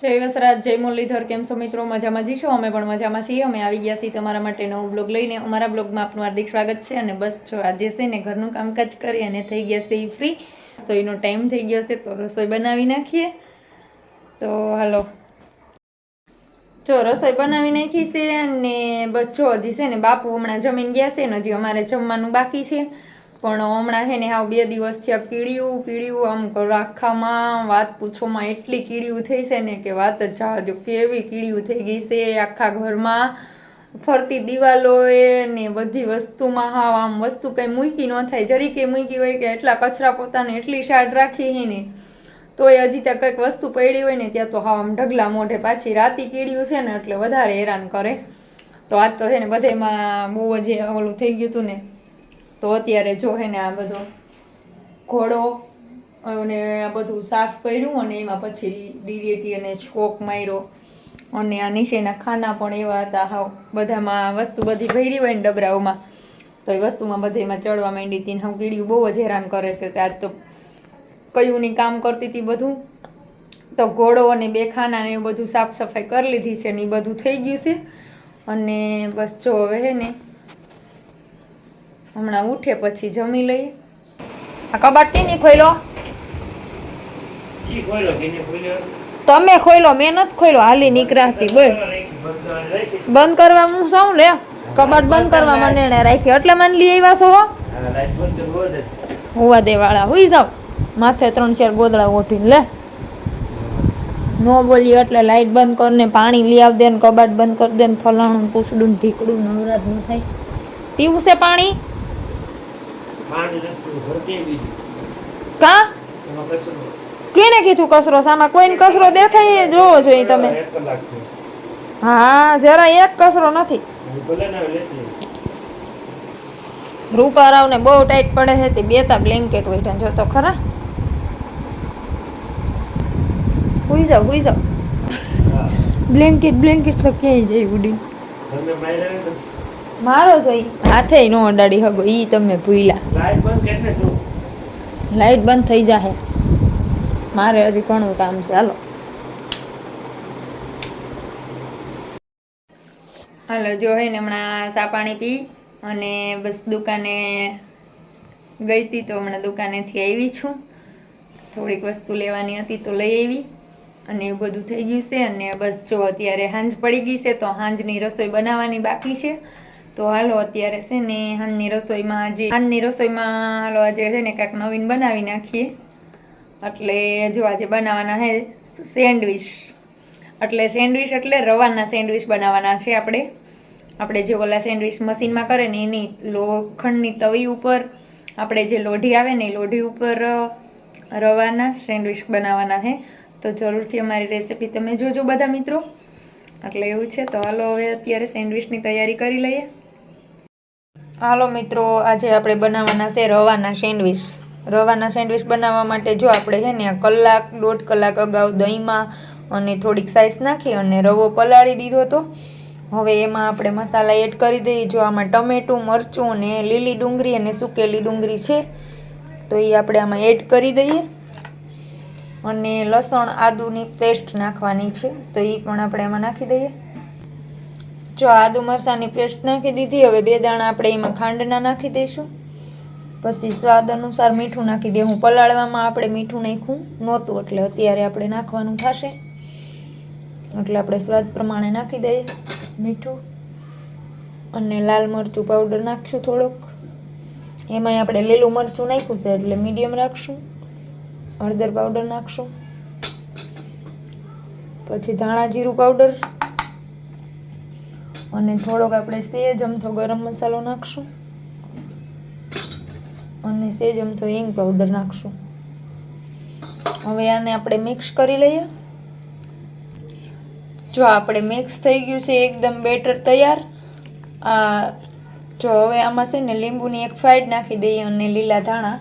જય વસરાજ, જય મુરલીધર, કેમ છો મિત્રો? મજામાં જઈશું અમે પણ મજામાં છીએ. અમે આવી ગયા છીએ તમારા માટે નવો બ્લોગ લઈને. અમારા બ્લોગમાં આપનું હાર્દિક સ્વાગત છે અને બસ જો આજે છે ને ઘરનું કામકાજ કરી અને થઈ ગયા છે ફ્રી રસોઈનો ટાઈમ થઈ ગયો છે, તો રસોઈ બનાવી નાખીએ. તો હાલો. જો રસોઈ બનાવી નાખી છે અને બસ જો હજી છે ને બાપુ હમણાં જમીન ગયા છે ને હજી અમારે જમવાનું બાકી છે. પણ હમણાં છે ને હાવ બે દિવસથી આ કીડિયું કીડિયું આમ આખામાં વાત પૂછોમાં એટલી કીડિયું થઈ છે ને કે વાત જ જવા દો કેવી કીડિયું થઈ ગઈ છે આખા ઘરમાં. ફરતી દિવાલોએ ને બધી વસ્તુમાં હાવ આમ વસ્તુ કંઈ મૂકી ન થાય. જરીકે મૂકી હોય કે એટલા કચરા પોતાને એટલી શાડ રાખી હે ને, તોય હજી ત્યાં કંઈક વસ્તુ પડી હોય ને ત્યાં તો હાવ આમ ઢગલા મોઢે પાછી રાતી કીડિયું છે ને એટલે વધારે હેરાન કરે. તો આજ તો છે ને બધેમાં બહુ જ ઓલું થઈ ગયું હતું ને. તો અત્યારે જો હે ને આ બધો ઘોડો અને આ બધું સાફ કર્યું અને એમાં પછી ડીડીટી અને છોક માર્યો. અને આ નીચેના ખાના પણ એવા હતા. હાવ બધામાં વસ્તુ બધી ભરી હોય ને ડબરાઓમાં. તો એ વસ્તુમાં બધેમાં ચડવા માંડી હતી હું કીડીયું બહુ જ હેરાન કરે છે. તો આજ તો કયું ની કામ કરતી હતી બધું. તો ઘોડો અને બે ખાના ને એવું બધું સાફ સફાઈ કરી લીધી છે ને એ બધું થઈ ગયું છે. અને બસ જો હવે હે ને હમણાં ઉઠે પછી જમી લઈએ. આ કબાટ નહીં ખોઈલો જી ખોલ્યો કે નહીં ખોલ્યો? તમે ખોઈલો મેં નથી ખોઈલો હાલી નીકળાતી બોલ. બંધ કરવા હું સૌ લે કબાટ બંધ કરવા મને એને રાખી એટલે મને લઈ આવ્યા છો. હુવા દે વાળા હુઈ જાવ માથે ત્રણ ચાર ગોદડા ઓઠીને લે. નો બોલી એટલે લાઈટ બંધ કરીને પાણી લઈ આવ દે ને કબાટ બંધ કરી દે ને ફલાણું પૂછડું ઢીકડું નવરાત ન થાય. પીવું છે પાણી પાણી નથી ભરતી બીજું. કા? કેને કીધું કચરો? સામા કોઈને કચરો દેખાય જોવો જોઈએ તમે. હા જરા એક કચરો નથી. રૂપા રાવ ને રૂપારાવને બહુ ટાઈટ પડે છે તે બેતા બ્લેન્કેટ વેઠા જો તો ખરા. હુઈ જાવ હુઈ જાવ બ્લેન્કેટ બ્લેન્કેટ તો ક્યાંય જાય ઉડી? મારો જોઈ હાથે નો અડાડી હગો ઈ તમે ભૂલ્યા લાઈટ બંધ થઈ જાહે. મારે હજી ઘણું કામ છે. હાલો. હાલો, જો હે ને હમણાં સા પાણી પી અને બસ દુકાને ગઈ હતી તો હમણાં દુકાનેથી આવી છું. થોડીક વસ્તુ લેવાની હતી તો લઈ આવી અને એવું બધું થઈ ગયું છે અને બસ જો અત્યારે હાંજ પડી ગઈ છે તો હાંજની રસોઈ બનાવવાની બાકી છે. તો હાલો, અત્યારે છે ને હાલની રસોઈમાં આજે, હાલની રસોઈમાં હાલો આજે છે ને કાંઈક નવીન બનાવી નાખીએ. એટલે જો આજે બનાવવાના છે સેન્ડવિચ. એટલે સેન્ડવિચ એટલે રવાના સેન્ડવિચ બનાવવાના છે આપણે. આપણે જે ઓલા સેન્ડવિચ મશીનમાં કરે ને એની લોખંડની તવી ઉપર આપણે જે લોઢી આવે ને એ લોઢી ઉપર રવાના સેન્ડવિચ બનાવવાના છે. તો જરૂરથી અમારી રેસીપી તમે જોજો બધા મિત્રો. એટલે એવું છે, તો હાલો હવે અત્યારે સેન્ડવિચની તૈયારી કરી લઈએ. હાલો મિત્રો, આજે આપણે બનાવવાના છે રવાના સેન્ડવિચ. રવાના સેન્ડવિચ બનાવવા માટે જો આપણે છે ને કલાક, દોઢ કલાક અગાઉ દહીંમાં અને થોડીક સાઈઝ નાખી અને રવો પલાળી દીધો હતો. હવે એમાં આપણે મસાલા એડ કરી દઈએ. જો આમાં ટમેટું, મરચું અને લીલી ડુંગળી અને સુકેલી ડુંગળી છે, તો એ આપણે આમાં એડ કરી દઈએ. અને લસણ, આદુની પેસ્ટ નાખવાની છે, તો એ પણ આપણે એમાં નાખી દઈએ. જો આદુ મરસાની પેસ્ટ નાખી દીધી, હવે બે દાણા આપણે એમાં ખાંડના નાખી દઈશું. પછી સ્વાદ અનુસાર મીઠું નાખી દઈએ હું પલાળવામાં આપણે મીઠું નાખ્યું નહોતું, એટલે અત્યારે આપણે નાખવાનું થશે. એટલે આપણે સ્વાદ પ્રમાણે નાખી દઈએ મીઠું. અને લાલ મરચું પાવડર નાખશું થોડોક. એમાંય આપણે લીલું મરચું નાખ્યું છે, એટલે મીડિયમ રાખશું. હળદર પાવડર નાખશું. પછી ધાણા જીરું પાવડર અને થોડોક આપણે સેજ અમથો ગરમ મસાલો નાખશું. અને સેજ અમથો હિંગ પાવડર નાખશું. હવે આને આપણે મિક્સ કરી લઈએ. જો આપણે મિક્સ થઈ ગયું છે, એકદમ બેટર તૈયાર. આ, જો હવે આમાં છે ને લીંબુની એક ફાઈડ નાખી દઈએ અને લીલા ધાણા.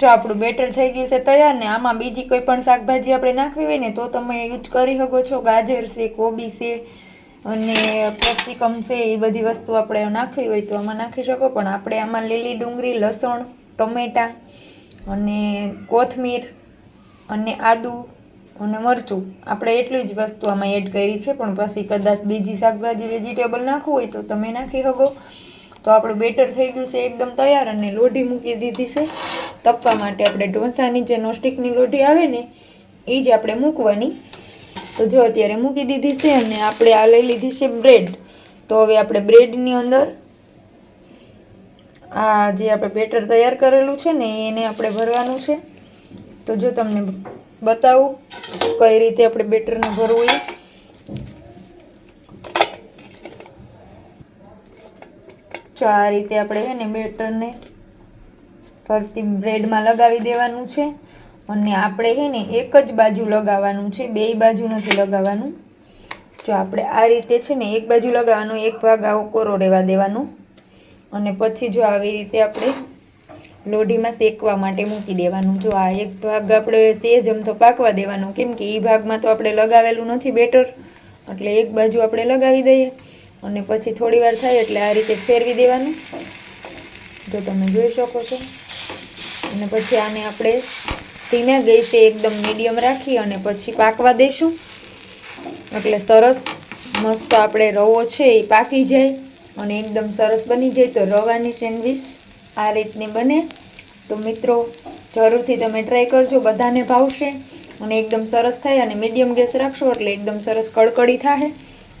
જો આપણું બેટર થઈ ગયું છે તૈયાર ને આમાં બીજી કોઈ પણ શાકભાજી આપણે નાખવી હોય ને તો તમે યુઝ કરી શકો છો. ગાજર છે, કોબી છે અને કેપ્સિકમ છે એ બધી વસ્તુ આપણે નાખવી હોય તો આમાં નાખી શકો. પણ આપણે આમાં લીલી ડુંગળી, લસણ, ટમેટાં અને કોથમીર અને આદુ અને મરચું. આપણે એટલી જ વસ્તુ આમાં એડ કરી છે. પણ પછી કદાચ બીજી શાકભાજી વેજીટેબલ નાખવું હોય તો તમે નાખી શકો. તો આપણું બેટર થઈ ગયું છે એકદમ તૈયાર અને લોઢી મૂકી દીધી છે. તપવા માટે આપણે ઢોસાની જે નોસ્ટિકની લોઢી આવે ને એ જ આપણે મૂકવાની. તો જો અત્યારે મૂકી દીધી છે અને આપણે આ લઈ લીધી છે બ્રેડ. તો હવે આપણે બ્રેડની અંદર આ જે આપણે બેટર તૈયાર કરેલું છે ને એને આપણે ભરવાનું છે. તો જો તમને બતાવું કઈ રીતે આપણે બેટરને ભરવું એ. જો આ રીતે આપણે હે ને બેટરને ફરતી બ્રેડમાં લગાવી દેવાનું છે. અને આપણે છે ને એક જ બાજુ લગાવવાનું છે, બે બાજુ નથી લગાવવાનું. જો આપણે આ રીતે છે ને એક બાજુ લગાવવાનું, એક ભાગ આવો કોરો રહેવા દેવાનો. અને પછી જો આવી રીતે આપણે લોઢીમાં શેકવા માટે મૂકી દેવાનું. જો આ એક ભાગ આપણે સેજ આમ તો પાકવા દેવાનો, કેમ કે એ ભાગમાં તો આપણે લગાવેલું નથી બેટર. એટલે એક બાજુ આપણે લગાવી દઈએ. અને પછી થોડી વાર થાય એટલે આ રીતે ફેરવી દેવાનું. જો તમે જોઈ શકો છો. અને પછી આને આપણે ધીમે ગેસે એકદમ મીડિયમ રાખી અને પછી પાકવા દઈશું એટલે સરસ મસ્ત આપણે રવો છે એ પાકી જાય અને એકદમ સરસ બની જાય તો રવાની સેન્ડવિચ આ રીતની બને. તો મિત્રો, જરૂરથી તમે ટ્રાય કરજો, બધાને ભાવશે અને એકદમ સરસ થાય અને મીડિયમ ગેસ રાખશો એટલે એકદમ સરસ કડકડી થાય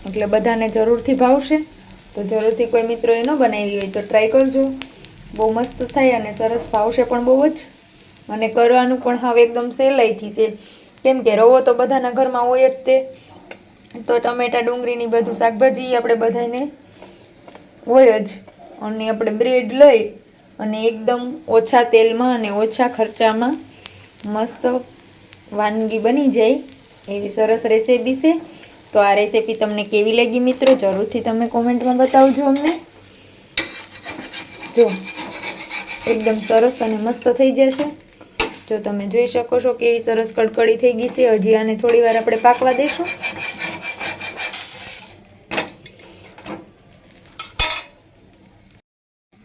એટલે બધાને જરૂરથી ભાવશે. તો જરૂરથી કોઈ મિત્રોએ ન બનાવી હોય તો ટ્રાય કરજો. બહુ મસ્ત થાય અને સરસ ભાવશે પણ બહુ જ. અને કરવાનું પણ હવે એકદમ સહેલાઈથી છે. કેમ કે રવો તો બધાના ઘરમાં હોય જ તે. તો ટમેટા, ડુંગળીની બધું શાકભાજી આપણે બધાને હોય જ. અને આપણે બ્રેડ લઈ અને એકદમ ઓછા તેલમાં અને ઓછા ખર્ચામાં મસ્ત વાનગી બની જાય. એવી સરસ રેસીપી છે. તો આ રેસીપી તમને કેવી લાગી મિત્રો? જરૂરથી તમે કોમેન્ટમાં બતાવજો અમને. જો, એકદમ સરસ અને મસ્ત થઈ જશે. જો તમે જોઈ શકો છો કેવી સરસ કડકડી થઈ ગઈ છે. હજી આને થોડી વાર આપણે પાકવા દઈશું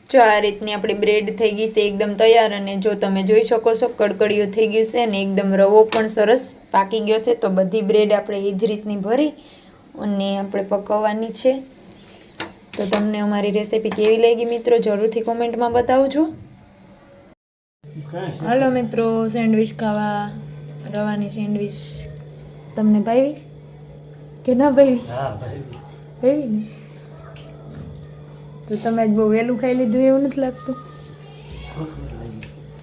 જો આ રીતની આપણી બ્રેડ થઈ ગઈ છે એકદમ તૈયાર અને જો તમે જોઈ શકો છો કડકડીઓ થઈ ગયું છે અને એકદમ રવો પણ સરસ પાકી ગયો છે. તો બધી બ્રેડ આપણે એ જ રીતની ભરી અને આપણે પકવવાની છે. તો તમને અમારી રેસીપી કેવી લાગી મિત્રો જરૂરથી કોમેન્ટમાં બતાવજો? હાલો મિત્રો સેન્ડવિચ ખાવા રવાની સેન્ડવિચ તમને ભાવી કે ના ભાવી હા ભાવી ને? તો તમે જ બહુ વહેલું ખાઈ લીધું એવું નથી લાગતું?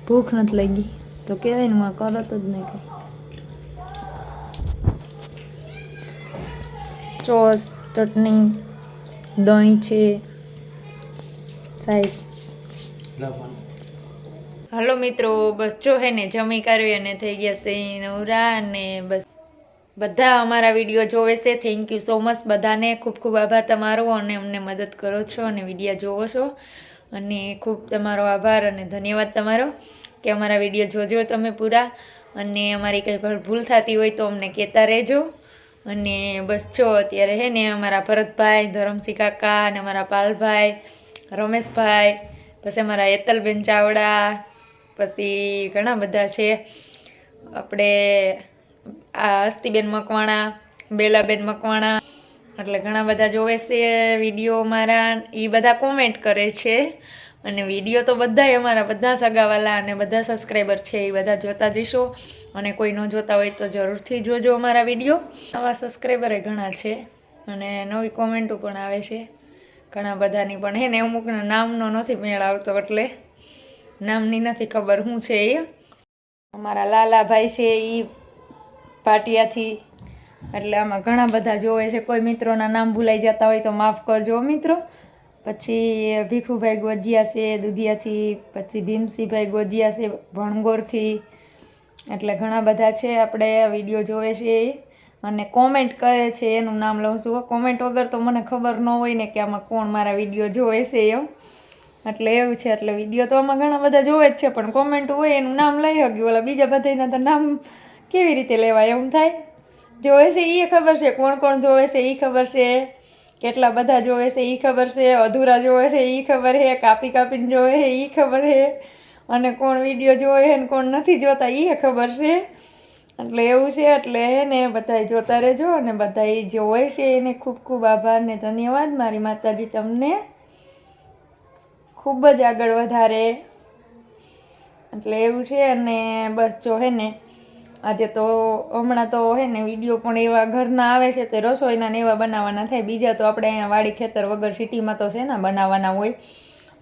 ભૂખ નથી લાગી. તો કહેવાય ને માં તો જ નહીં કાંઈ ચોસ ચટણી દહીં છે સાઈસ. હાલો મિત્રો, બસ જો હે ને, જમી કરવી અને થઈ ગયા છે નવરા અને બસ. બધા અમારા વીડિયો જોવે છે. થેન્ક યુ સો મચ બધાને ખૂબ ખૂબ આભાર તમારો અને અમને મદદ કરો છો અને વિડીયા જોવો છો. અને ખૂબ તમારો આભાર અને ધન્યવાદ તમારો કે અમારા વીડિયો જોજો તમે પૂરા. અને અમારી કંઈ પણ ભૂલ થતી હોય તો અમને કહેતા રહેજો. અને બસ જો, અત્યારે હે ને, અમારા ભરતભાઈ, ધરમસિંહ કાકા અને અમારા પાલભાઈ, રમેશભાઈ, પછી અમારા એતલબેન ચાવડા પછી ઘણા બધા છે. આપણે આ અસ્તિબેન મકવાણા, બેલાબેન મકવાણા, એટલે ઘણા બધા જોવે છે વીડિયો અમારા એ બધા કોમેન્ટ કરે છે. અને વીડિયો તો બધા અમારા બધા સગાવાલા અને બધા સબસ્ક્રાઈબર છે એ બધા જોતા જશો અને કોઈ ન જોતા હોય તો જરૂરથી જોજો અમારા વીડિયો. આવા સબસ્ક્રાઈબર ઘણા છે અને નવી કોમેન્ટો પણ આવે છે. ઘણા બધાની પણ હે ને અમુકના નામનો નથી મેળ આવતો એટલે. નામની નથી ખબર શું છે એ. અમારા લાલાભાઈ છે એ પાટિયાથી એટલે આમાં ઘણા બધા જોવે છે. કોઈ મિત્રોના નામ ભૂલાઈ જતા હોય તો માફ કરજો મિત્રો. પછી ભીખુભાઈ ગોજિયા છે દુધિયાથી, પછી ભીમસિંહભાઈ ગોજિયા છે ભણગોરથી. એટલે ઘણા બધા છે. આપણે વીડિયો જોવે છે એ. અને કોમેન્ટ કરે છે, એનું નામ લઉં છું. કોમેન્ટ વગર તો મને ખબર ન હોય ને કે આમાં કોણ મારા વીડિયો જોવે છે એમ. એટલે એવું છે, એટલે વીડિયો તો આમાં ઘણા બધા જોવે જ છે, પણ કોમેન્ટ હોય એનું નામ લઈ શક્યું ઓલા બીજા બધાના તો નામ કેવી રીતે લેવાય એમ થાય? જોવે છે એ ખબર છે, કોણ કોણ જોવે છે એ ખબર છે, કેટલા બધા જોવે છે એ ખબર છે, અધૂરા જોવે છે એ ખબર છે, કાપી કાપીને જોવે છે એ ખબર છે, અને કોણ વીડિયો જોવે છે અને કોણ નથી જોતા એ ખબર છે. એટલે એવું છે, એટલે ને બધા જોતા રહેજો, અને બધા જે હોય છે એને ખૂબ ખૂબ આભાર ને ધન્યવાદ. મારી માતાજી તમને ખૂબ જ આગળ વધારે. એટલે એવું છે અને બસ જો હે ને, આજે તો હમણાં તો હે ને વીડિયો પણ એવા ઘરના આવે છે તે રસોઈના ને એવા બનાવવાના થાય. બીજા તો આપણે અહીંયા વાડી ખેતર વગર સિટીમાં તો છે ને બનાવવાના હોય.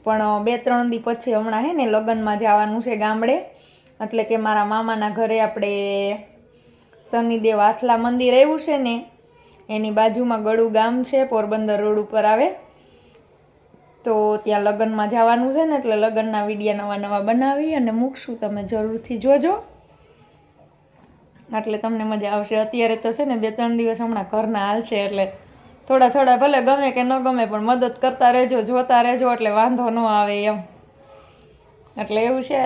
પણ બે ત્રણ દી પછી હમણાં હે ને લગ્નમાં જવાનું છે ગામડે. એટલે કે મારા મામાના ઘરે આપણે શનિદેવ આથલા મંદિર આવ્યું છે ને, એની બાજુમાં ગળું ગામ છે પોરબંદર રોડ ઉપર આવે. તો ત્યાં લગ્નમાં જવાનું છે ને, એટલે લગ્નના વિડીયા નવા નવા બનાવી અને મૂકશું. તમે જરૂરથી જોજો. એટલે તમને મજા આવશે. અત્યારે તો છે ને, બે ત્રણ દિવસ હમણાં ઘરના હાલ છે, એટલે થોડા થોડા ભલે ગમે કે ન ગમે, પણ મદદ કરતા રહેજો, જોતા રહેજો, એટલે વાંધો ન આવે એમ. એટલે એવું છે.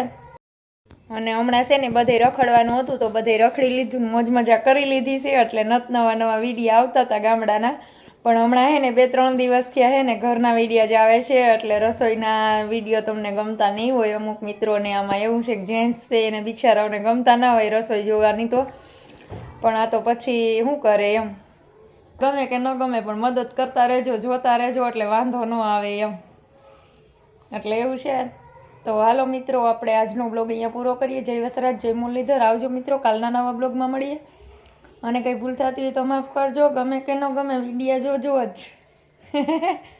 અને હમણાં છે ને, બધે રખડવાનું હતું, તો બધે રખડી લીધું મોજ મજા કરી લીધી છે, એટલે નત નવા નવા વીડિયો આવતા હતા ગામડાના. પણ હમણાં હે ને બે, ત્રણ દિવસ થયા હે ને ઘરના વિડીયા જ આવે છે, એટલે રસોઈના વીડિયો તમને ગમતા નહીં હોય અમુક મિત્રોને. આમાં એવું છે કે જેન્ટ્સ છે એને બિચારાઓને ગમતા ના હોય રસોઈ જોવાની તો. પણ આ તો પછી શું કરે એમ. ગમે કે ન ગમે પણ મદદ કરતા રહેજો, જોતા રહેજો, એટલે વાંધો ન આવે એમ. એટલે એવું છે. તો હાલો મિત્રો, આપણે આજનો બ્લોગ અહીંયા પૂરો કરીએ. જય વસરાજ, જય મુરલીધર. આવજો મિત્રો, કાલના નવા બ્લોગમાં મળીએ. અને કંઈ ભૂલ થતી હોય તો માફ કરજો, ગમે કે ન ગમે વિડીયા જોજો જ.